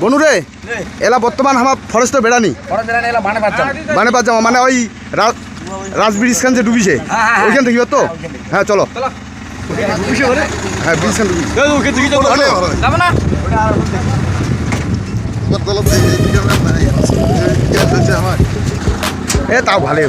বনু রে এলা বর্তমান আমার ফরেস্ট বেড়ানি। মানে পাচ্ছ মানে ওই রা- রাজ ব্রিজ খান যে ডুবিছে ওইখান থেকে তো? হ্যাঁ চলো। হ্যাঁ এ তাও ভালো।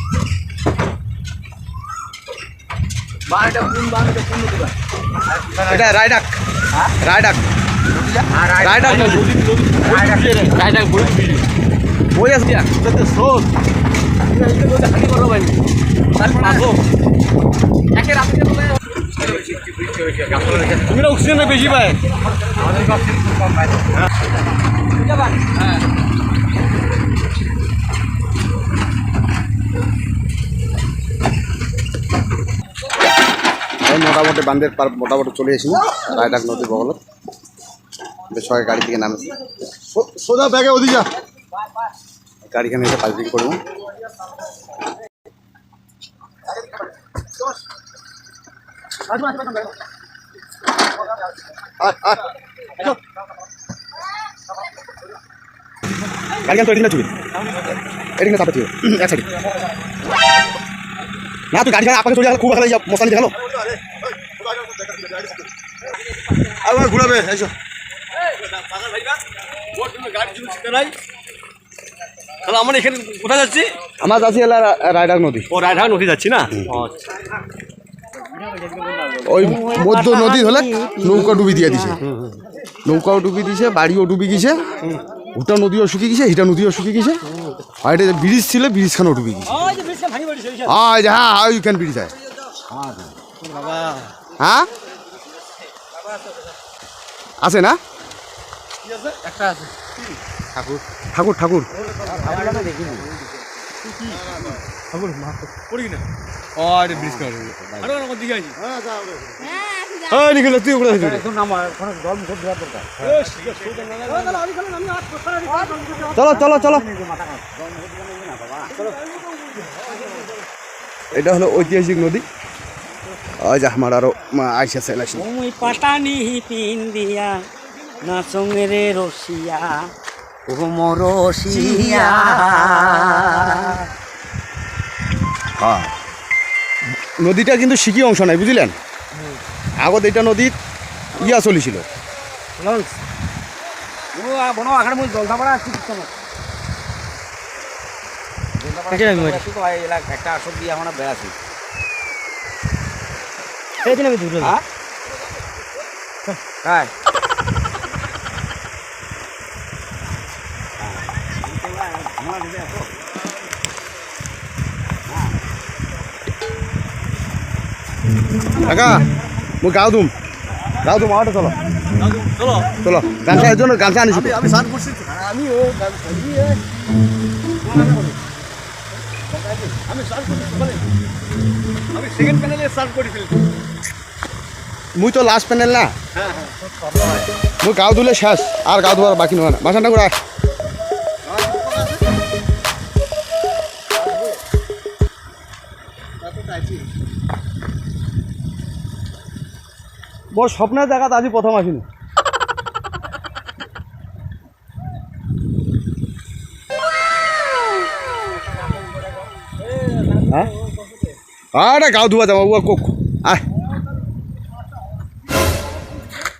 হ্যাঁ এটা রায়ডাক। রায়ডাক। রায়ডাক। বই আছে। তুমি অক্সিজেন বেশি পায়। এই মোটামুটি বান্ধের পার মোটামুটি চলে এসেছি। রায়ডাক নদীর বগলত বেশ সবাই গাড়ি থেকে নামে। সোজা ব্যাগে ওদিকে যা গাড়িখানে এসে পার্কিং করব গাড়িখান তো এদিকে না চুবি এদিকে না চুবি এক সাইডে। না তুই গাড়ি আপনাকে চলে গেল খুব ভালো মশানি দেখাল ঘুরাবে এসো। তাহলে আমরা এখানে কোথায় যাচ্ছি? আমার যাচ্ছি রায়ডাক নদী। ও রায়ঢাক নদী যাচ্ছি না? ওই মধ্য নদী হলে নৌকা ডুবি দিয়ে দিছে। নৌকাও ডুবি দিছে বাড়িও ডুবি গেছে। ওটা নদীও শুকিয়ে গেছে হিটা নদীও শুকিয়ে গেছে। আর এটা ব্রিজ ছিল ব্রিজখানেও ডুবি গেছে। হ্যাঁ এই হ্যাঁ হ্যাঁ ওইখান ব্রিজ হয় হ্যাঁ? আছে না? ঠাকুর। ঠাকুর ঠাকুর। হ্যাঁ চলো চলো চলো। এটা হলো ঐতিহাসিক নদী। ওই যে আমার আরও আইসা চাইল আসি ওই পাটানি পিন দিয়া না সঙ্গে রসিয়া ও মরসিয়া হ্যাঁ। নদীটা কিন্তু সিকি অংশ নাই বুঝলেন? আগত এটা নদীত ইয়া চলিছিল। একটা আসর দিয়ে আমরা বেড়াচ্ছি। সেদিন আমি দূরে হ্যাঁ? কাকা মই গাও দুম গাও দুম আওটা চলো। চলো। চলো। গামছা এজন গামছা আনিছো আমি স্নান করছি। আমি ও আমি স্নান করছি সকালে আমি সেকেন্ড প্যানেলে স্নান করে ফেলছি। মুই তো লাস্ট প্যানেল না? মুই গাও ধুলে শেষ আর গাও ধোয়ার বাকি নয় না। বাসানটা করে। বড় স্বপ্নের জায়গাত আজি প্রথম আসিনি। আরে গাও ধোয়া যাব, ও কোক। আয়।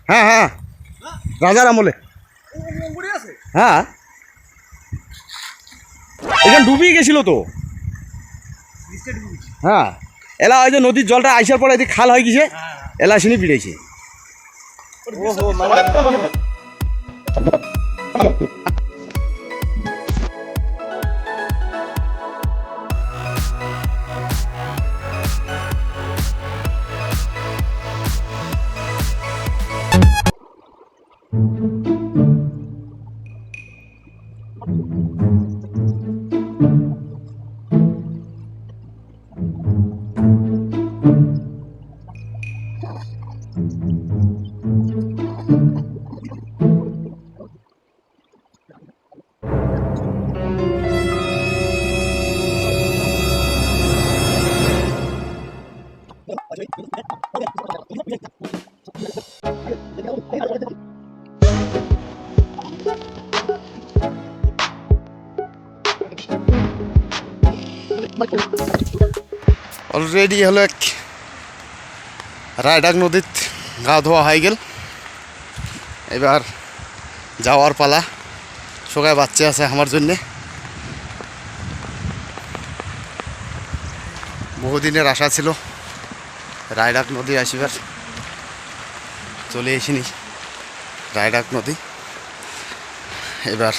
হ্যাঁ হ্যাঁ। রাজার আমলে। হ্যাঁ। এখানে ডুবিয়ে গেছিল তো। হ্যাঁ। এলা ওই যে নদীর জলটা আইসার পরে এদিকে খাল হয়ে গেছে, এলা শুনি বিড়েছে অলরেডি হলো এক রায়ডাক নদীত গা ধোয়া হয়ে গেল। এবার যাওয়ার পালা। সবাই বাচ্চা আছে আমার জন্যে। বহুদিনের আশা ছিল। রায়ডাক নদী আসিবার। চলে এসিনি রায়ডাক নদী। এবার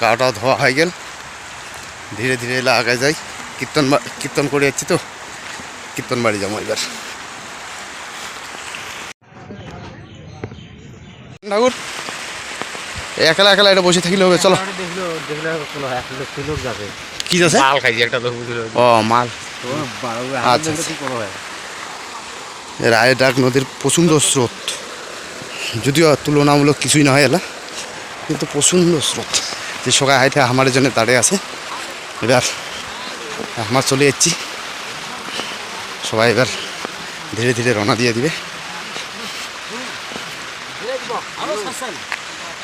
গাটা ধোয়া হয়ে গেল। ধীরে ধীরে এলা আগায় যাই। কীর্তন কীর্তন করে যাচ্ছি তো। কীর্তন বাড়ি যাব এবার। ঠাকুর একলা একলা এটা বসে থাকিলে হবে চলো। দেখল দেখলে এক যাবে। কি আছে মাল খাইছে একটা লোক ও মাল। আচ্ছা, হয় রায় ডাক নদীর প্রচণ্ড স্রোত। যদিও তুলনামূলক কিছুই না হয় এলা কিন্তু প্রচণ্ড স্রোত। যে সবাই হাইতে আমার জন্য দাঁড়িয়ে আছে এবার আমার চলে যাচ্ছি। সবাই এবার ধীরে ধীরে রওনা দিয়ে দিবে।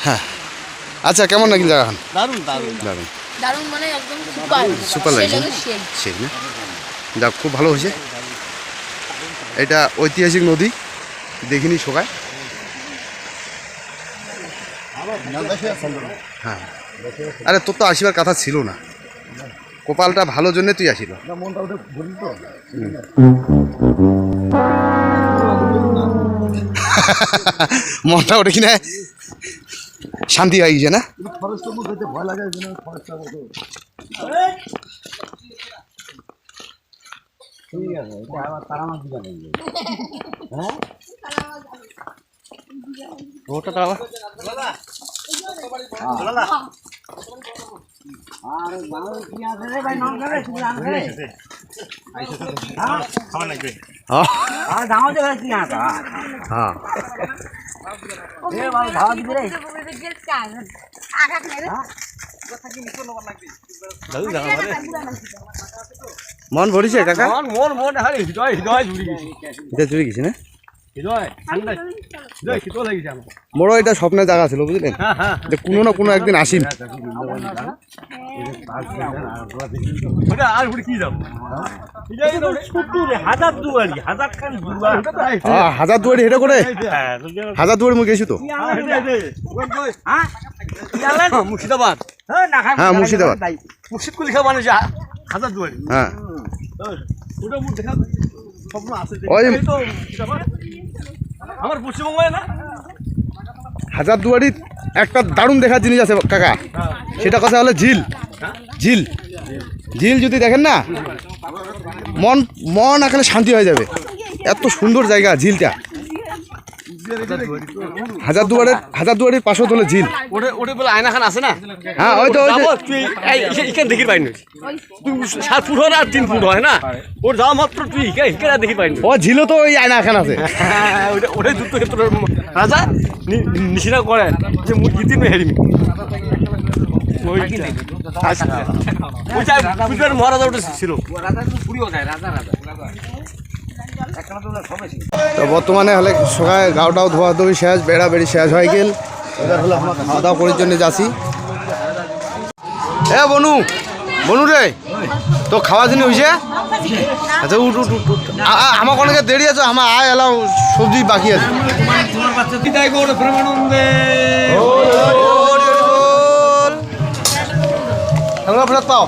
হ্যাঁ। আচ্ছা কেমন নাকি জায়গা দারুণ দারুণ দারুণ। দারুণ মানে একদম সুপার সুপার লাগছে সেই সেই সেই না? যাক খুব ভালো হয়েছে। এটা ঐতিহাসিক নদী, দেখিনি সবাই হ্যাঁ। আরে, তোর তো আসিবার কথা ছিল না। কপালটা ভালো জন্য তুই আসিল। মনটা ওটা কিনা শান্তি হয়ে গেছে না? ওটা তারা হ্যাঁ? আর দাও দে কি আটা হ্যাঁ। এ বাবা ধাওয়া দিবে রে। দাদু জানা মানে মন ভরিছে কাকা? মন মন মন হারে হৃদয় হৃদয় জুড়ি গেছে। এটা চুরি গেছে না? হৃদয় হৃদয় বড় এটা স্বপ্নের জায়গা ছিল বুঝলেন? হ্যাঁ হ্যাঁ যে কোনো না কোনো একদিন আর হৃদয় ছোট্ট রে হাজার দুয়ারি হেঁটে করে? হ্যাঁ হাজার দুয়ারি মুখ গেছি তো? মুর্শিদাবাদ। হ্যাঁ, মুর্শিদাবাদ। মুর্শিদ খাওয়া মানুষ হাজার দুয়ারি। হ্যাঁ। ওটা দেখা স্বপ্ন আছে ওই- এই তো মুর্শিদাবাদ। আমার পশ্চিমবঙ্গে না? হাজার দুয়ারি একটা দারুণ দেখার জিনিস আছে কাকা। সেটা কথা হলো ঝিল। ঝিল। ঝিল যদি দেখেন না মন মন এখানে শান্তি হয়ে যাবে। এত সুন্দর জায়গা ঝিলটা। হাজার দুয়ারের হাজার দুয়ারির পাশেও তোলে ঝিল। ওটা ওটা বলে আয়নাখান আছে না? হ্যাঁ ওই তো তুই দেখি পাইনি? তুই সাত ফুট হয় না আর তিন ফুট হয় না? ওর যাওয়া মাত্র তুই দেখি পাইনি। ও ঝিলও তো ওই আছে। ওটা ওটাই যুদ্ধ ক্ষেত্র রাজা করে যে মুই জিতি নই হেরিমি। ওই আচ্ছা। মহারাজা ওটা ছিল। তো বর্তমানে হলে সকালে গাওটাও ধোয়া ধুই শেষ বেড়া বেড়ি শেষ হয়ে গেল খাওয়া দাওয়া করার জন্য যাচ্ছি এ বনু বনু রে তো খাওয়া জিনিস হয়েছে আচ্ছা উঠ উঠ উঠ আমার অনেকে দেরি আছে আমার আয় এলাও সবজি বাকি আছে প্রেমানন্দে আমরা পাও